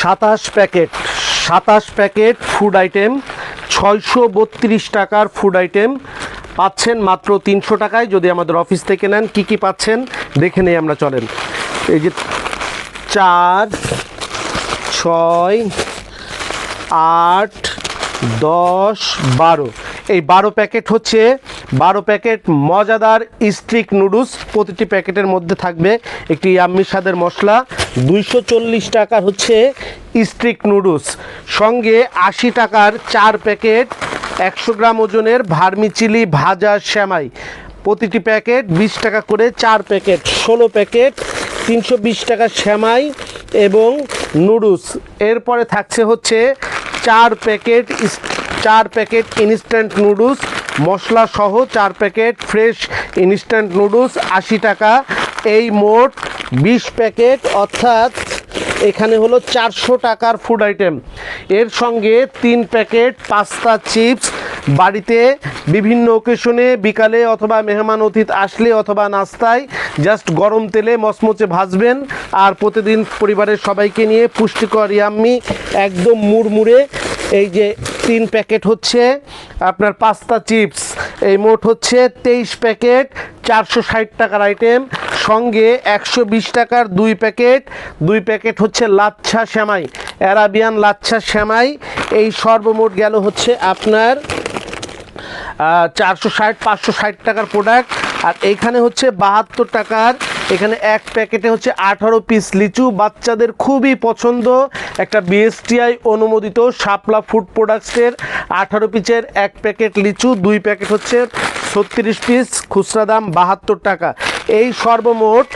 সাতাশ প্যাকেট সাতাশ packet food item ছয়শো বত্রিশ টাকার ফুড আইটেম পাচ্ছেন মাত্র তিনশো টাকায়। যদি আমাদের অফিস থেকে নেন, কি কি পাচ্ছেন, দেখে নেই আমরা, চলেন। এই যে চার, ছয়, আট, দশ, বারো। এই বারো প্যাকেট হচ্ছে, বারো প্যাকেট মজাদার স্ট্রিক নুডলস। প্রতিটি প্যাকেটের মধ্যে থাকবে একটি ইয়াম্মি স্বাদের মশলা দুইশো চল্লিশ টাকার হচ্ছে স্ট্রিক নুডলস। সঙ্গে আশি টাকার চার প্যাকেট একশো গ্রাম ওজনের ভার্মিচিলি ভাজা শ্যামাই প্রতিটি প্যাকেট বিশ টাকা করে চার প্যাকেট, ষোলো প্যাকেট তিনশো বিশ টাকা শ্যামাই এবং নুডলস। এরপরে থাকছে হচ্ছে চার প্যাকেট চার প্যাকেট ইনস্ট্যান্ট নুডলস মশলা সহ চার প্যাকেট ফ্রেশ ইনস্ট্যান্ট নুডলস, আশি টাকা। এই মোট বিশ প্যাকেট, অর্থাৎ এখানে হলো চারশো টাকার ফুড আইটেম এর সঙ্গে তিন প্যাকেট পাস্তা চিপস। বাড়িতে বিভিন্ন ওকেশনে বিকালে অথবা মেহমান অতিথ আসলে অথবা নাস্তায় জাস্ট গরম তেলে মচমচে ভাজবেন। আর প্রতিদিন পরিবারের সবাইকে নিয়ে পুষ্টিকর ইয়াম্মি একদম মুড়মুড়ে এই যে তিন প্যাকেট হচ্ছে আপনার পাস্তা চিপস। এই মোট হচ্ছে তেইশ প্যাকেট, চারশো ষাট টাকার আইটেম সঙ্গে একশো বিশ টাকার দুই প্যাকেট। দুই প্যাকেট হচ্ছে লাচ্ছা শ্যামাই, অ্যারাবিয়ান লাচ্ছা শ্যামাই। এই সর্বমোট গেল হচ্ছে আপনার চারশো ষাট, পাঁচশো ষাট টাকার প্রোডাক্ট আর এইখানে হচ্ছে বাহাত্তর টাকার, এখানে এক প্যাকেটে হচ্ছে আঠারো পিস লিচু। বাচ্চাদের খুবই পছন্দ। একটা বিএসটিআই অনুমোদিত শাপলা ফুড প্রোডাক্টসের আঠারো পিসের এক প্যাকেট লিচু। দুই প্যাকেট হচ্ছে ছত্রিশ পিস খুচরা দাম বাহাত্তর টাকা। এই সর্বমোট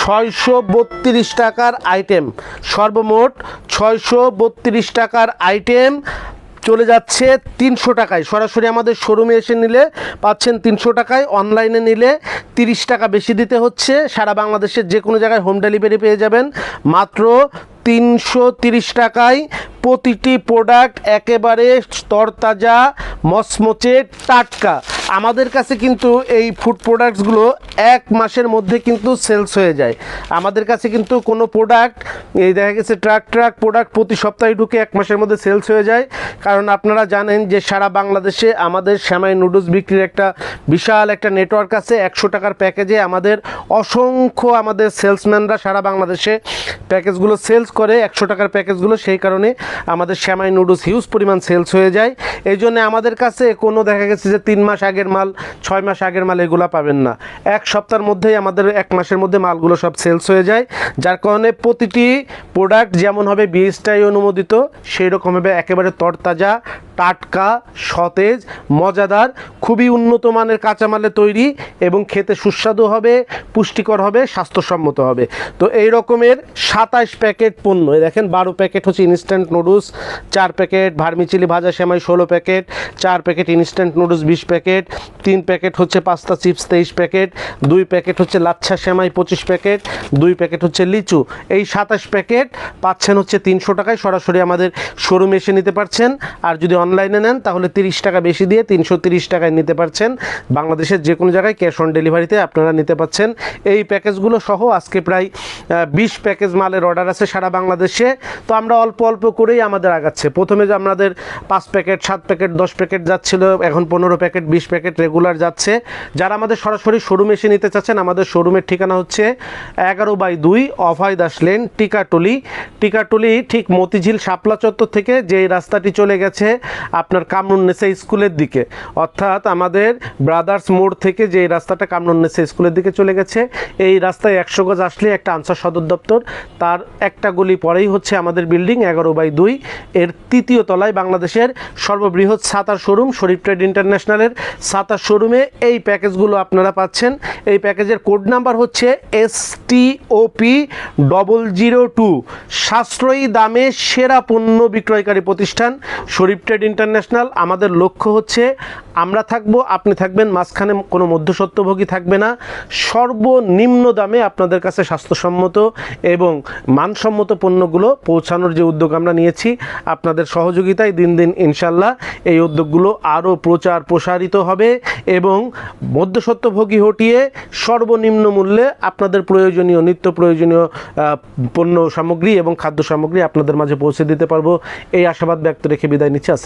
ছয়শো বত্রিশ টাকার আইটেম সর্বমোট ছয়শো বত্রিশ টাকার আইটেম চলে যাচ্ছে তিনশো টাকায়। সরাসরি আমাদের শোরুমে এসে নিলে পাচ্ছেন তিনশো টাকায়। অনলাইনে নিলে তিরিশ টাকা বেশি দিতে হচ্ছে। সারা বাংলাদেশের যে কোনো জায়গায় হোম ডেলিভারি পেয়ে যাবেন। মাত্র তিনশো টাকায় প্রতিটি প্রোডাক্ট একেবারে তরতাজা, মচমচে, টাটকা। আমাদের কাছে কিন্তু এই ফুড প্রোডাক্টসগুলো এক মাসের মধ্যে কিন্তু সেলস হয়ে যায়। আমাদের কাছে কিন্তু কোনো প্রোডাক্ট এই দেখা গেছে ট্রাক ট্রাক প্রোডাক্ট প্রতি সপ্তাহে ঢুকে এক মাসের মধ্যে সেলস হয়ে যায়। কারণ আপনারা জানেন যে সারা বাংলাদেশে আমাদের শ্যামাই নুডলস বিক্রির একটা বিশাল একটা নেটওয়ার্ক আছে। একশো টাকার প্যাকেজে আমাদের অসংখ্য আমাদের সেলসম্যানরা সারা বাংলাদেশে প্যাকেজগুলো সেলস করে। একশো টাকার প্যাকেজগুলো সেই কারণে আমাদের শ্যামাই নুডলস হিউজ পরিমাণ সেলস হয়ে যায়। এই জন্যে আমাদের কাছে কোনো দেখা গেছে যে তিন মাস আগের মাল, ছয় মাস আগের মাল এগুলো পাবেন না। এক সপ্তাহের মধ্যেই আমাদের এক মাসের মধ্যে মালগুলো সব সেলস হয়ে যায়, যার কারণে প্রতিটি প্রোডাক্ট যেমন হবে বিএসটাই অনুমোদিত সেই রকম হবে একেবারে তরতাজা টাটকা, সতেজ, মজাদার, খুবই উন্নত মানের কাঁচামালে তৈরি এবং খেতে সুস্বাদু হবে, পুষ্টিকর হবে, স্বাস্থ্যসম্মত হবে। তো এই রকমের সাতাশ প্যাকেট পণ্য দেখেন বারো প্যাকেট হচ্ছে ইনস্ট্যান্ট নুডলস চার প্যাকেট ভার্মিচিলি ভাজা সেমাই ষোলো প্যাকেট, চার প্যাকেট ইনস্ট্যান্ট নুডলস বিশ প্যাকেট, তিন প্যাকেট হচ্ছে পাস্তা চিপস তেইশ প্যাকেট, দুই প্যাকেট হচ্ছে লাচ্ছা সেমাই পঁচিশ প্যাকেট, দুই প্যাকেট হচ্ছে লিচু। এই সাতাশ প্যাকেট পাচ্ছেন হচ্ছে তিনশো টাকায় সরাসরি আমাদের শোরুমে এসে নিতে পারছেন। আর যদি অনলাইনে নেন, তাহলে তিরিশ টাকা বেশি দিয়ে তিনশো তিরিশ টাকায় নিতে পারছেন। বাংলাদেশের যে কোনো জায়গায় ক্যাশ অন ডেলিভারিতে আপনারা নিতে পারছেন এই প্যাকেজগুলো সহ আজকে প্রায় বিশ প্যাকেজ মালের অর্ডার আছে সারা বাংলাদেশে। তো আমরা অল্প অল্প করেই আমাদের আগাচ্ছে। প্রথমে যে আমাদের পাঁচ প্যাকেট, সাত প্যাকেট, দশ প্যাকেট যাচ্ছিল, এখন পনেরো প্যাকেট, বিশ প্যাকেট রেগুলার যাচ্ছে। যারা আমাদের সরাসরি শোরুমে এসে নিতে চাচ্ছেন, আমাদের শোরুমের ঠিকানা হচ্ছে এগারো বাই দুই অভয় দাস লেন, টিকাটুলি। টিকাটুলি ঠিক মতিঝিল শাপলা চত্বর থেকে যেই রাস্তাটি চলে গেছে আপনার কামরুন্নেসা স্কুলের দিকে। অর্থাৎ আমাদের ব্রাদার্স মোড় থেকে যে রাস্তাটা কামরুন্নেসা স্কুলের দিকে চলে গেছে, এই রাস্তায় একশো গজ আসলে একটা আনসার সদর দপ্তর। তার একটা গলি পরেই হচ্ছে আমাদের বিল্ডিং, এগারো বাই দুই। এর তৃতীয় তলায় বাংলাদেশের সর্ববৃহৎ সাতার শোরুম, শরীফ ট্রেড ইন্টারন্যাশনালের সাতার শোরুমে এই প্যাকেজগুলো আপনারা পাচ্ছেন। এই প্যাকেজের কোড নাম্বার হচ্ছে S T OP double zero two সাশ্রয়ী দামে সেরা পণ্য বিক্রয়কারী প্রতিষ্ঠান, শরীফ ট্রেড ইন্টারন্যাশনাল আমাদের লক্ষ্য হচ্ছে আমরা থাকব, আপনি থাকবেন, মাঝখানে কোনো মধ্যস্বত্বভোগী থাকবে না। সর্বনিম্ন দামে আপনাদের কাছে স্বাস্থ্যসম্মত এবং মানসম্মত পণ্যগুলো পৌঁছানোর যে উদ্যোগ আমরা নিয়েছি, আপনাদের সহযোগিতায় দিন দিন ইনশাল্লাহ এই উদ্যোগগুলো আরও প্রচার প্রসারিত হবে এবং মধ্যস্বত্বভোগী হটিয়ে সর্বনিম্ন মূল্যে আপনাদের প্রয়োজনীয়, নিত্য প্রয়োজনীয় পণ্য সামগ্রী এবং খাদ্য সামগ্রী আপনাদের মাঝে পৌঁছে দিতে পারব। এই আশাবাদ ব্যক্ত রেখে বিদায় নিচ্ছি।